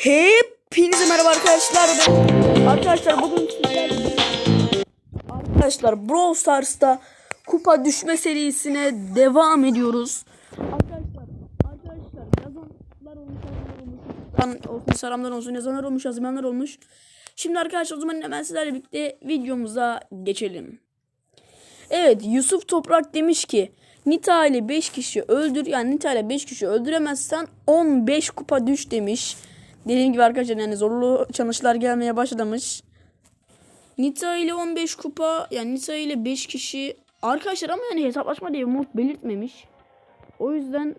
Hepinize merhaba arkadaşlar. Ben- Arkadaşlar bugün Arkadaşlar Brawl Stars'ta kupa düşme serisine devam ediyoruz. Arkadaşlar, arkadaşlar yazanlar olmuş, yazanlar olmuş. Lan olsun, yazanlar olmuş, olmuş. Şimdi arkadaşlar o zaman hemen sizlerle birlikte videomuza geçelim. Evet Yusuf Toprak demiş ki Nita ile 5 kişi öldür yani Nita ile 5 kişi öldüremezsen 15 kupa düş demiş. Dediğim gibi arkadaşlar yani zorlu challenge'lar gelmeye başlamış. Nita ile 15 kupa yani Nita ile 5 kişi arkadaşlar ama yani hesaplaşma diye mod belirtmemiş. O yüzden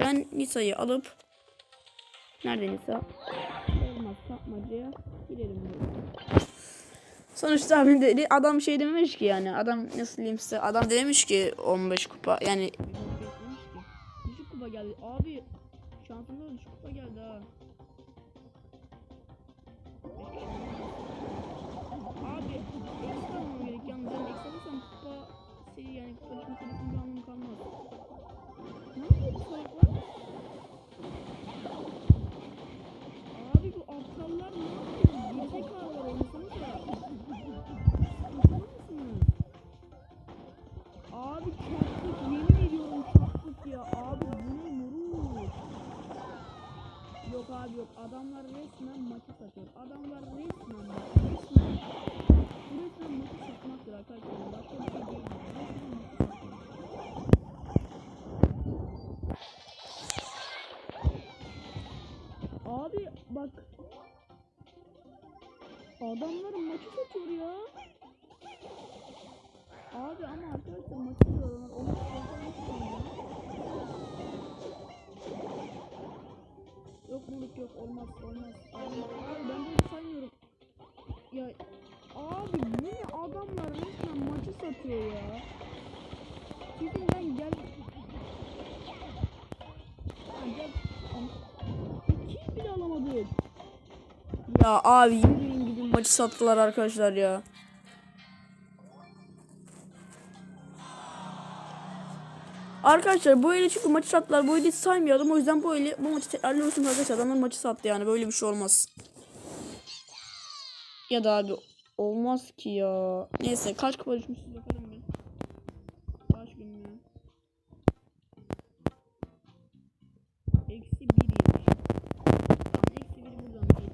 ben Nita'yı alıp nerede Nita? Olmaz tapmacaya girelim. Sonuçta abi dedi, adam şey dememiş ki yani adam nasıl diyeyim size adam dememiş ki 15 kupa yani düşük kupa geldi abi şansımda düşük kupa geldi ha. Abi çarptık yemin ediyorum çarptık ya abi bu ne moruk Yok abi yok adamlar resmen maçı satıyor adamlar resmen bak, resmen resmen maçı satmaktır arkadaşlar başka bir şey değil resmen maçı satıyor. Abi bak adamlar maçı satıyor ya Abi ama arkadaşlar maçı diyorlar. Onu Yok moruk yok olmaz olmaz. Abi, abi ben bunu saymıyorum. Ya abi bu ne adamlar resmen maçı satıyor ya. Yüzünden gel. Ha, gel. İki bile alamadık. Ya abi yürüyün gidin maçı sattılar arkadaşlar ya. Arkadaşlar bu eli çünkü maçı sattılar. Bu eli saymayalım. O yüzden bu eli bu maçı tekrarlıyorsunuz arkadaşlar. Adamlar maçı sattı yani. Böyle bir şey olmaz. Ya da abi olmaz ki ya. Neyse kaç kupa düşmüşüz bakalım bir. Kaç gün ya. Eksi bir eksi biri buradan bir.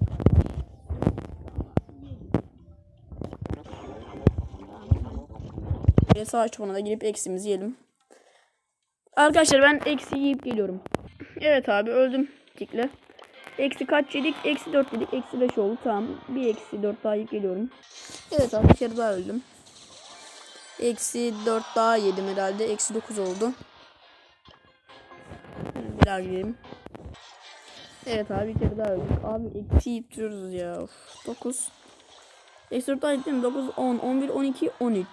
Tamam. Sağ çubuğuna da girip eksimizi yiyelim. Arkadaşlar ben eksi yiyip geliyorum. Evet abi öldüm tikle. Eksi kaç yedik? Eksi 4 yedik. Eksi 5 oldu. Tamam. Bir eksi 4 daha yiyip geliyorum. Evet abi bir kere daha öldüm. Eksi 4 daha yedim herhalde. Eksi 9 oldu. Bir daha gidelim. Evet abi bir kere daha öldük. Abi eksi yiyip duruyoruz ya. Of, 9. Eksi 4 daha yedim. 9, 10, 11, 12, 13.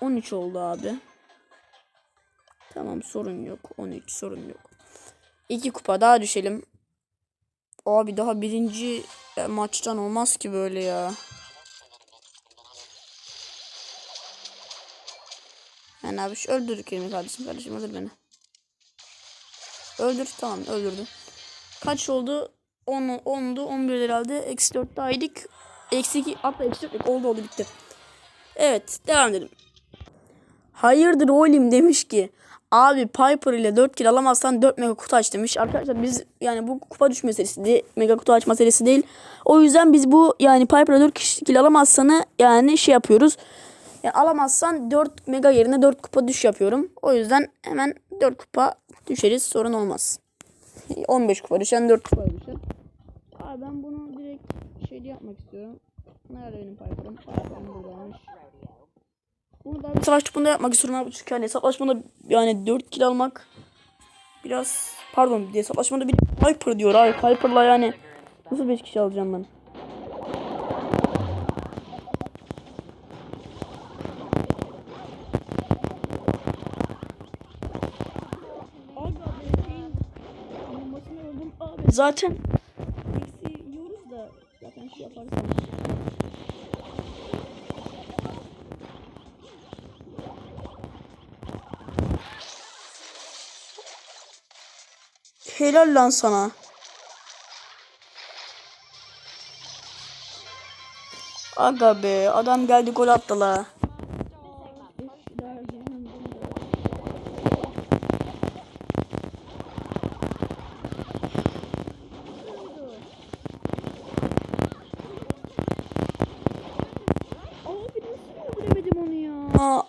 13 oldu abi. Tamam sorun yok. 13 sorun yok. 2 kupa daha düşelim. Abi daha birinci e, maçtan olmaz ki böyle ya. Yani abi şu öldür kelime kardeşim kardeşim öldür beni. Öldür tamam öldürdü. Kaç oldu? 10 10'du 11 herhalde. Eksi 4 daha yedik. Eksi 2 hatta eksi 4 oldu oldu bitti. Evet devam edelim. Hayırdır oğlum demiş ki Abi Piper ile 4 kill alamazsan 4 mega kutu aç demiş. Arkadaşlar biz yani bu kupa düşme serisi değil. Mega kutu açma serisi değil. O yüzden biz bu yani Piper'la 4 kill alamazsanı yani şey yapıyoruz. Yani alamazsan 4 mega yerine 4 kupa düş yapıyorum. O yüzden hemen 4 kupa düşeriz. Sorun olmaz. 15 kupa düşen 4 kupa düşer. Abi ben bunu direkt şeyde yapmak istiyorum. Nerede benim Piper'ım? Piper'ım buradaymış. Bunu bir savaş topunda yapmak istiyorum abi. Çünkü hani hesaplaşmada yani 4 kill almak biraz pardon diye hesaplaşmada bir Piper diyor abi. Piper'la yani nasıl 5 kişi alacağım ben? Zaten eksi da zaten şey yaparsam Helal lan sana. Aga be adam geldi gol attı la.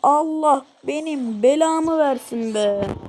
Allah benim belamı versin be.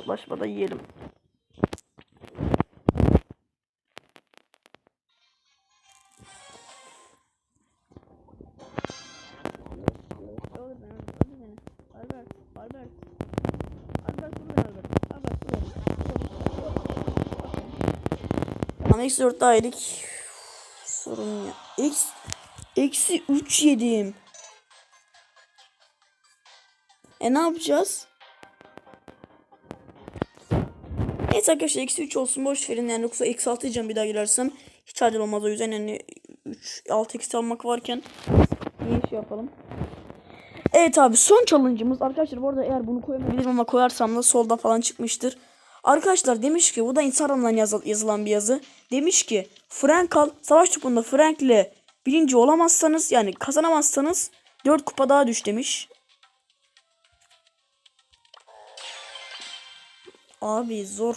beni. Tamam eksi dört daha yedik. Sorun ya. Eksi, eksi üç yedim. E ne yapacağız? Neyse arkadaşlar eksi 3 olsun boş verin yani yoksa eksi 6 yiyeceğim bir daha girersem hiç adil olmaz o yüzden yani 3 6 eksi almak varken iyi şey yapalım. Evet abi son challenge'ımız arkadaşlar bu arada eğer bunu koyamayabilirim ama koyarsam da solda falan çıkmıştır. Arkadaşlar demiş ki bu da Instagram'dan yazı- yazılan bir yazı. Demiş ki Frank al savaş topunda Frank'le birinci olamazsanız yani kazanamazsanız 4 kupa daha düş demiş. Abi zor.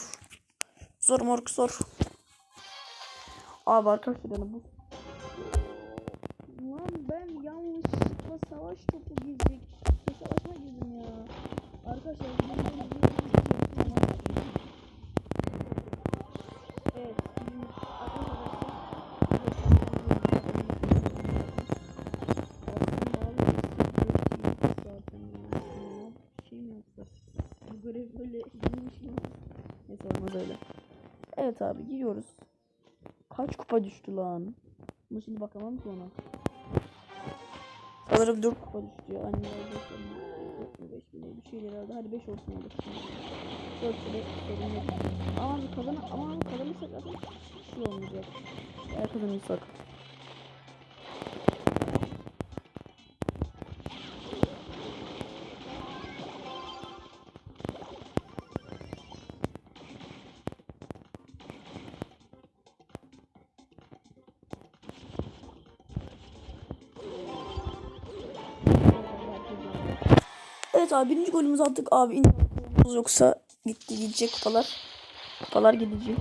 Zor moruk zor. Abi arkadaşlar bu Lan ben yanlışlıkla savaş topu girecek. Ne savaşa girdim ya. Arkadaşlar ben bunu Evet. bizim Bu görev böyle girmiş mi? Neyse olmaz öyle. Evet abi giriyoruz. Kaç kupa düştü lan? Bunu şimdi bakamam ki ona. Sanırım 4 kupa düştü ya. Anne 5 mi 5 mi ne bir şeyler herhalde. Hadi 5 olsun hadi. 4 kere sorun yok. Ama bir kazan ama kazanırsak zaten şey olmayacak. Eğer kazanırsak. Abi birinci golümüzü attık abi. İnşallah yoksa gitti gidecek kupalar. Kupalar gidecek.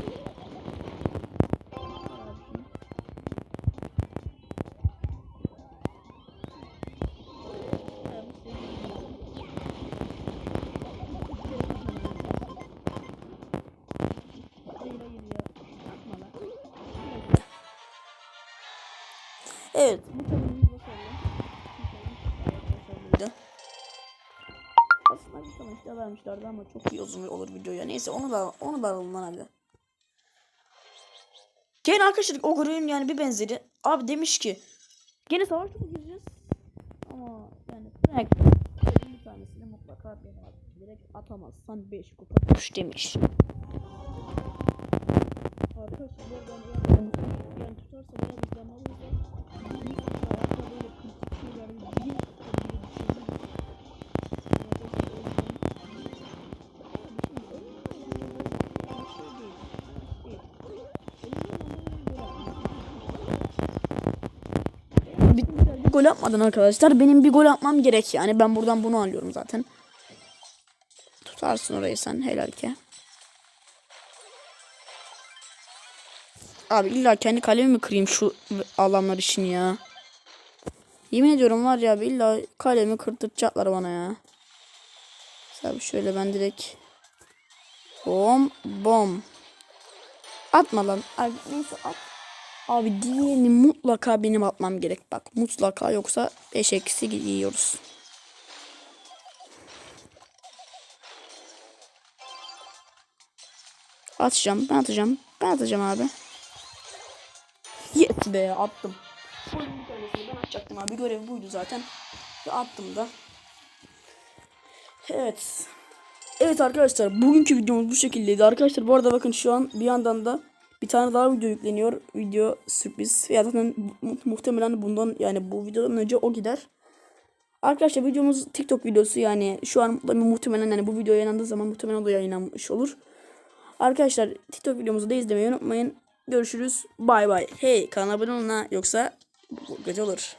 Evet. Tane işte vermişlerdi ama çok iyi uzun olur video ya. Neyse onu da onu da alalım lan hadi. Gene arkadaşlar o green yani bir benzeri. Abi demiş ki gene savaş topu gireceğiz. Ama yani Frank bir tanesini mutlaka at. Direkt atamazsan 5 kupa demiş. Arkadaşlar bu gol atmadın arkadaşlar. Benim bir gol atmam gerek yani. Ben buradan bunu alıyorum zaten. Tutarsın orayı sen helal ki. Abi illa kendi kalemi mi kırayım şu alanlar için ya. Yemin ediyorum var ya abi illa kalemi kırtıracaklar bana ya. Abi şöyle ben direkt bom bom. Atma lan. Abi neyse at. Abi diğerini mutlaka benim atmam gerek bak. Mutlaka yoksa 5 eksi yiyoruz. Atacağım. Ben atacağım. Ben atacağım abi. Yes be attım. Ben atacaktım abi. Görev buydu zaten. Ve attım da. Evet. Evet arkadaşlar bugünkü videomuz bu şekildeydi. Arkadaşlar bu arada bakın şu an bir yandan da bir tane daha video yükleniyor. Video sürpriz. Ya zaten mu- muhtemelen bundan yani bu videodan önce o gider. Arkadaşlar videomuz TikTok videosu yani şu an muhtemelen yani bu video yayınlandığı zaman muhtemelen o da yayınlanmış olur. Arkadaşlar TikTok videomuzu da izlemeyi unutmayın. Görüşürüz. Bay bay. Hey kanala abone olun ha. Yoksa gece olur.